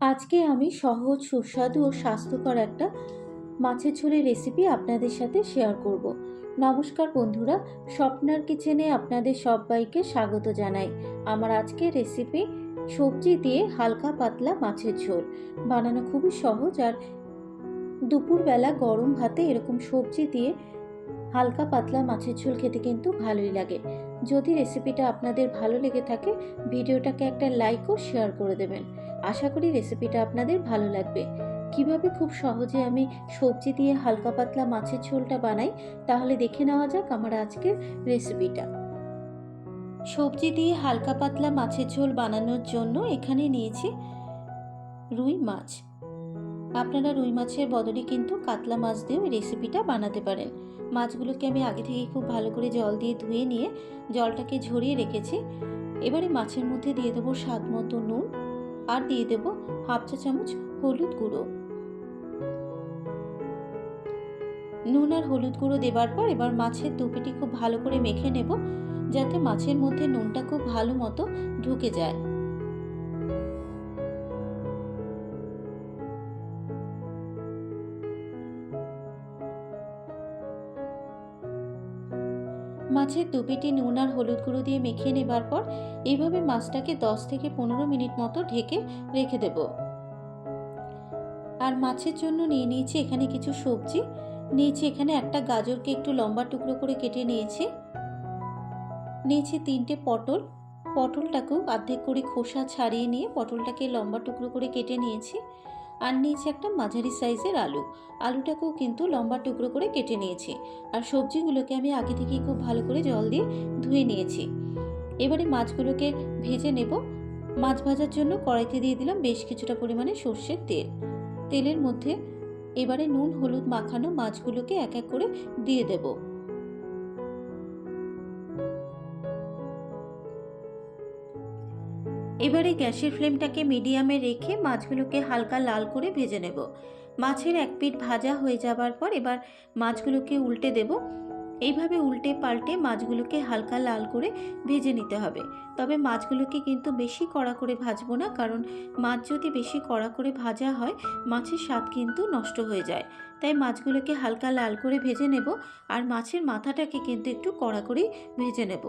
আজকে আমি সহজ, সুস্বাদু ও স্বাস্থ্যকর একটা মাছের ঝোলের রেসিপি আপনাদের সাথে শেয়ার করব। নমস্কার বন্ধুরা, স্বপ্নার কিচেনে আপনাদের সবাইকে স্বাগত জানাই। আমার আজকের রেসিপি সবজি দিয়ে হালকা পাতলা মাছের ঝোল। বানানো খুবই সহজ আর দুপুরবেলা গরম ভাতে এরকম সবজি দিয়ে হালকা পাতলা মাছের ঝোল খেতে কিন্তু ভালোই লাগে। যদি রেসিপিটা আপনাদের ভালো লেগে থাকে, ভিডিওটাকে একটা লাইক ও শেয়ার করে দেবেন। আশা করি রেসিপিটা আপনাদের ভালো লাগবে। কীভাবে খুব সহজে আমি সবজি দিয়ে হালকা পাতলা মাছের ঝোলটা বানাই, তাহলে দেখে নেওয়া যাক আমার আজকের রেসিপিটা সবজি দিয়ে হালকা পাতলা মাছের ঝোল বানানোর জন্য এখানে নিয়েছি রুই মাছ। আপনারা রুই মাছের বদলে কিন্তু কাতলা মাছ দিয়েও এই রেসিপিটা বানাতে পারেন। মাছগুলোকে আমি আগে থেকে খুব ভালো করে জল দিয়ে ধুয়ে নিয়ে জলটাকে ঝরিয়ে রেখেছি। এবারে মাছের মধ্যে দিয়ে দেবো স্বাদ মতো নুন আর দিয়ে দেব হাফ চা চামচ হলুদ গুঁড়ো। নুন আর হলুদ গুঁড়ো দেবার পর এবার মাছের দুপিটি খুব ভালো করে মেখে নেব, যাতে মাছের মধ্যে নুনটা খুব ভালো মতো ঢুকে যায়। মাছের দুপিটি নুন আর হলুদ গুঁড়ো দিয়ে মেখে নেবার পর এইভাবে মাছটাকে দশ থেকে পনেরো মিনিট মতো ঢেকে রেখে দেব। আর মাছের জন্য নিয়ে নিয়েছি এখানে কিছু সবজি। নিয়েছি এখানে একটা গাজরকে একটু লম্বা টুকরো করে কেটে নিয়েছি। নিয়েছি তিনটে পটল। পটলটাকেও অর্ধেক করে খোসা ছাড়িয়ে নিয়ে পটলটাকে লম্বা টুকরো করে কেটে নিয়েছি। আর নিয়েছি একটা মাঝারি সাইজের আলু। আলুটাকেও কিন্তু লম্বা টুকরো করে কেটে নিয়েছি। আর সবজিগুলোকে আমি আগে থেকেই খুব ভালো করে জল দিয়ে ধুয়ে নিয়েছি। এবারে মাছগুলোকে ভেজে নেব। মাছ ভাজার জন্য কড়াইতে দিয়ে দিলাম বেশ কিছুটা পরিমাণে সর্ষের তেল। তেলের মধ্যে এবারে নুন, হলুদ মাখানো মাছগুলোকে এক এক করে দিয়ে দেব। এবারে গ্যাসের ফ্লেমটাকে মিডিয়ামে রেখে মাছগুলোকে হালকা লাল করে ভেজে নেব। মাছের এক পিঠ ভাজা হয়ে যাবার পর এবার মাছগুলোকে উল্টে দেব। এইভাবে উল্টে পাল্টে মাছগুলোকে হালকা লাল করে ভেজে নিতে হবে। তবে মাছগুলোকে কিন্তু বেশি কড়া করে ভাজবো না, কারণ মাছ যদি বেশি কড়া করে ভাজা হয়, মাছের স্বাদ কিন্তু নষ্ট হয়ে যায়। তাই মাছগুলোকে হালকা লাল করে ভেজে নেব আর মাছের মাথাটাকে কিন্তু একটু কড়া করেই ভেজে নেব।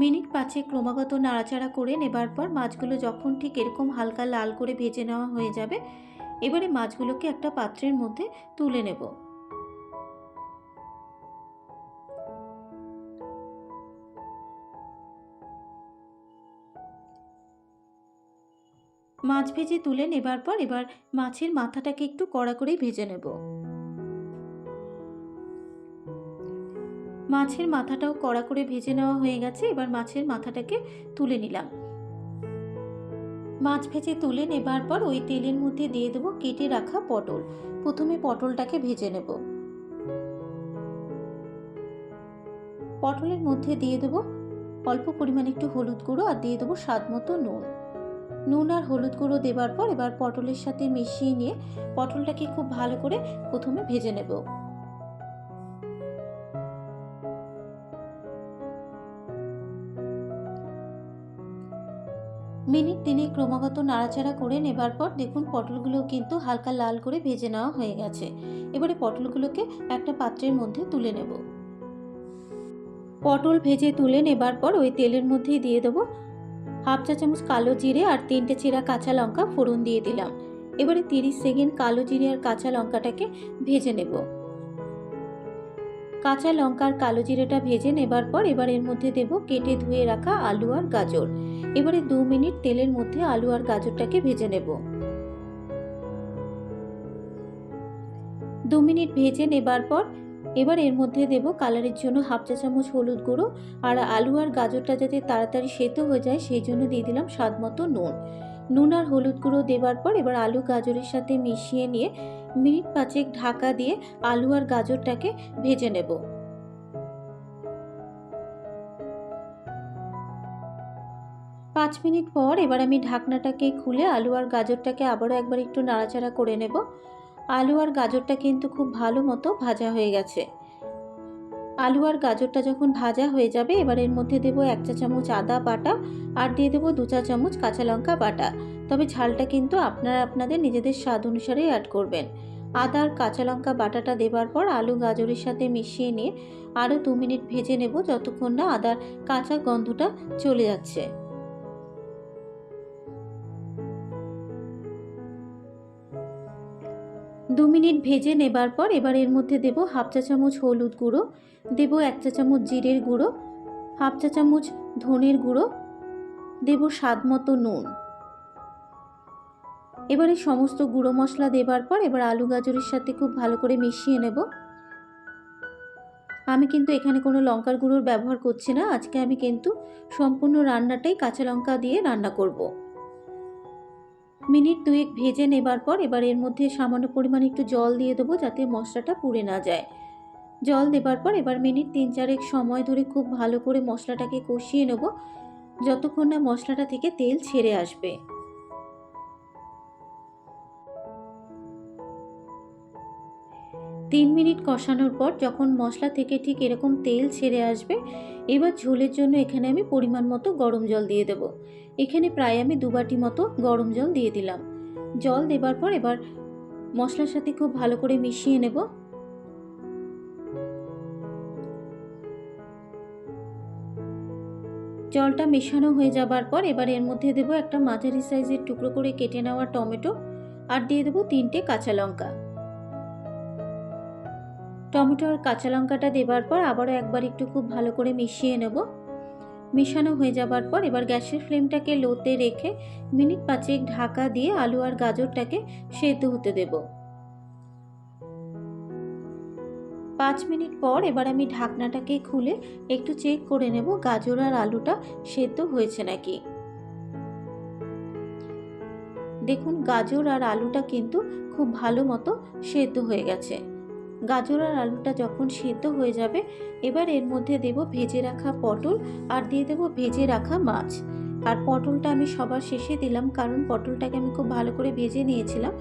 মিনিট পাঁচে ক্রমাগত নাড়াচাড়া করে নেবার পর মাছগুলো যখন ঠিক এরকম হালকা লাল করে ভেজে নেওয়া হয়ে যাবে, এবারে মাছগুলোকে একটা পাত্রের মধ্যে তুলে নেব। মাছ ভেজে তুলে নেবার পর এবার মাছের মাথাটাকে একটু কড়া করেই ভেজে নেব। মাছের মাথাটাও কড়া করে ভেজে নেওয়া হয়ে গেছে, এবার মাছের মাথাটাকে তুলে নিলাম। মাছ ভেজে তুলে নেবার পর ওই তেলের মধ্যে দিয়ে দেবো কেটে রাখা পটল। প্রথমে পটলটাকে ভেজে নেব। পটলের মধ্যে দিয়ে দেবো অল্প পরিমাণে একটু হলুদ গুঁড়ো আর দিয়ে দেবো স্বাদ মতো নুন। নুন আর হলুদ গুঁড়ো দেবার পর এবার পটলের সাথে মিশিয়ে নিয়ে পটলটাকে খুব ভালো করে প্রথমে ভেজে নেব। তিনে ক্রমাগত নাড়াচাড়া করে নেবার পর দেখুন পটলগুলো কিন্তু হালকা লাল করে ভেজে নেওয়া হয়ে গেছে। এবারে পটলগুলোকে একটা পাত্রের মধ্যে তুলে নেব। পটল ভেজে তুলে নেবার পর ওই তেলের মধ্যেই দিয়ে দেবো হাফ চা চামচ কালো জিরে আর তিনটে চিরা কাঁচা লঙ্কা ফোড়ন দিয়ে দিলাম। এবারে তিরিশ সেকেন্ড কালো জিরে আর কাঁচা লঙ্কাটাকে ভেজে নেব। কাঁচা লঙ্কার কালো জিরেটা ভেজে নেবার পর এবার এর মধ্যে দেব কেটে ধুয়ে রাখা আলু আর গাজর। এবারে দু মিনিট তেলের মধ্যে আলু আর গাজরটাকে ভেজে নেব। দু মিনিট ভেজে নেবার পর এবার এর মধ্যে দেব কালারের জন্য হাফ চা চামচ হলুদ গুঁড়ো আর আলু আর গাজরটা যাতে তাড়াতাড়ি সেদ্ধ হয়ে যায় সেই জন্য দিয়ে দিলাম স্বাদ মতো নুন। নুন আর হলুদ গুঁড়ো দেবার পর এবার আলু গাজরের সাথে মিশিয়ে নিয়ে মিনিট পাঁচেক ঢাকা দিয়ে আলু আর গাজরটাকে ভেজে নেব। পাঁচ মিনিট পর এবার আমি ঢাকনাটাকে খুলে আলু আর গাজরটাকে আবারও একবার একটু নাড়াচাড়া করে নেব। আলু আর গাজরটা কিন্তু খুব ভালো মতো ভাজা হয়ে গেছে। আলু আর গাজরটা যখন ভাজা হয়ে যাবে, এবার এর মধ্যে দেবো এক চা চামচ আদা বাটা আর দিয়ে দেবো দু চা চামচ কাঁচা লঙ্কা বাটা। তবে ঝালটা কিন্তু আপনারা আপনাদের নিজেদের স্বাদ অনুসারেই অ্যাড করবেন। আদা আর কাঁচা লঙ্কা বাটাটা দেবার পর আলু গাজরের সাথে মিশিয়ে নিয়ে আরও দু মিনিট ভেজে নেব যতক্ষণ না আদার কাঁচা গন্ধটা চলে যাচ্ছে। দু মিনিট ভেজে নেবার পর এবার এর মধ্যে দেব হাফ চা চামচ হলুদ গুঁড়ো, দেব এক চা চামচ জিরের গুঁড়ো, হাফ চা চামচ ধনের গুঁড়ো, দেব স্বাদ মতো নুন। এবারে সমস্ত গুঁড়ো মশলা দেবার পর এবার আলু গাজরের সাথে খুব ভালো করে মিশিয়ে নেব। আমি কিন্তু এখানে কোনো লঙ্কার গুঁড়োর ব্যবহার করছি না, আজকে আমি কিন্তু সম্পূর্ণ রান্নাটাই কাঁচা লঙ্কা দিয়ে রান্না করব। মিনিট দুয়েক ভেজে নেবার পর এবার এর মধ্যে সামান্য পরিমাণে একটু জল দিয়ে দেবো যাতে মশলাটা পুড়ে না যায়। জল দেবার পর এবার মিনিট তিন চারেক সময় ধরে খুব ভালো করে মশলাটাকে কষিয়ে নেব। যতক্ষণ না মশলাটা থেকে তেল ছেড়ে আসবে। তিন মিনিট কষানোর পর যখন মশলা থেকে ঠিক এরকম তেল ছেড়ে আসবে, এবার ঝোলের জন্য এখানে আমি পরিমাণ মতো গরম জল দিয়ে দেব। এখানে প্রায় আমি দু বাটি মতো গরম জল দিয়ে দিলাম। জল দেবার পর এবার মশলার সাথে খুব ভালো করে মিশিয়ে নেব। জলটা মেশানো হয়ে যাবার পর এবার এর মধ্যে দেবো একটা মাঝারি সাইজের টুকরো করে কেটে নেওয়া টমেটো, আর দিয়ে দেবো তিনটে কাঁচা লঙ্কা। টমেটো আর কাঁচা লঙ্কাটা দেবার পর আবারও একবার একটু খুব ভালো করে মিশিয়ে নেব। মেশানো হয়ে যাবার পর এবার গ্যাসের ফ্লেমটাকে লোতে রেখে মিনিট পাঁচেক ঢাকা দিয়ে আলু আর গাজরটাকে সেদ্ধ হতে দেব। পাঁচ মিনিট পর এবার আমি ঢাকনাটাকে খুলে একটু চেক করে নেব গাজর আর আলুটা সেদ্ধ হয়েছে নাকি। দেখুন গাজর আর আলুটা কিন্তু খুব ভালো মতো সেদ্ধ হয়ে গেছে। গাজর আর আলুটা যখন সেদ্ধ হয়ে যাবে, এবার এর মধ্যে দেব ভেজে রাখা পটল আর দিয়ে দেব ভেজে রাখা মাছ। আর পটলটা আমি সবার শেষে দিলাম কারণ পটলটাকে আমি খুব ভালো করে ভেজে নিয়েছিলাম।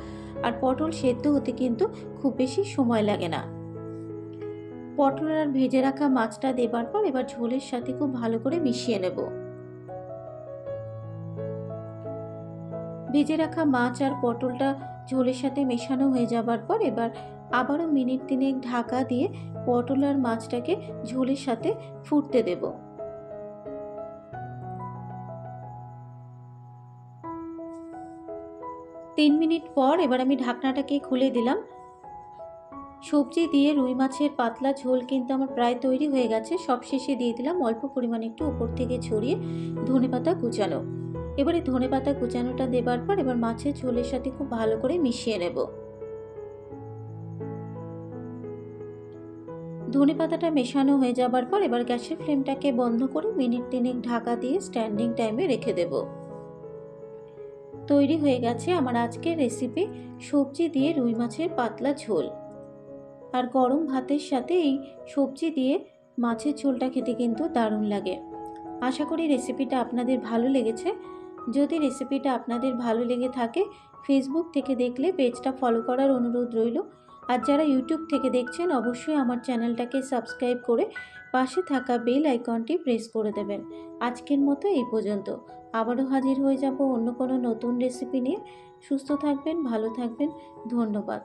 আর পটল সেদ্ধ হতে কিন্তু খুব বেশি সময় লাগে না। পটল আর ভেজে রাখা মাছটা দেবার পর এবার ঝোলের সাথে খুব ভালো করে মিশিয়ে নেব। ভেজে রাখা মাছ আর পটলটা ঝোলের সাথে মেশানো হয়ে যাবার পর এবার আবারও মিনিট তিনেক ঢাকা দিয়ে পটল আর মাছটাকে ঝোলের সাথে ফুটতে দেব। তিন মিনিট পর এবার আমি ঢাকনাটাকে খুলে দিলাম। সবজি দিয়ে রুই মাছের পাতলা ঝোল কিন্তু আমার প্রায় তৈরি হয়ে গেছে। সব শেষে দিয়ে দিলাম অল্প পরিমাণে একটু উপর থেকে ছড়িয়ে ধনে পাতা কুচানো। এবারে ধনে পাতা কুচানোটা দেবার পর এবার মাছের ঝোলের সাথে খুব ভালো করে মিশিয়ে নেব। ধনে পাতাটা মেশানো হয়ে যাবার পর এবার গ্যাসের ফ্লেমটাকে বন্ধ করে মিনিট তিনেক ঢাকা দিয়ে স্ট্যান্ডিং টাইমে রেখে দেব। তৈরি হয়ে গেছে আমার আজকের রেসিপি সবজি দিয়ে রুই মাছের পাতলা ঝোল। আর গরম ভাতের সাথে এই সবজি দিয়ে মাছের ঝোলটা খেতে কিন্তু দারুণ লাগে। আশা করি রেসিপিটা আপনাদের ভালো লেগেছে। যদি রেসিপিটা আপনাদের ভালো লেগে থাকে ফেসবুক থেকে দেখলে পেজটা ফলো করার অনুরোধ রইল। আর যারা ইউটিউব থেকে দেখছেন, অবশ্যই আমার চ্যানেলটাকে সাবস্ক্রাইব করে পাশে থাকা বেল আইকনটি প্রেস করে দেবেন। আজকের মতো এই পর্যন্ত। আবারও হাজির হয়ে যাব অন্য কোনো নতুন রেসিপি নিয়ে। সুস্থ থাকবেন, ভালো থাকবেন। ধন্যবাদ।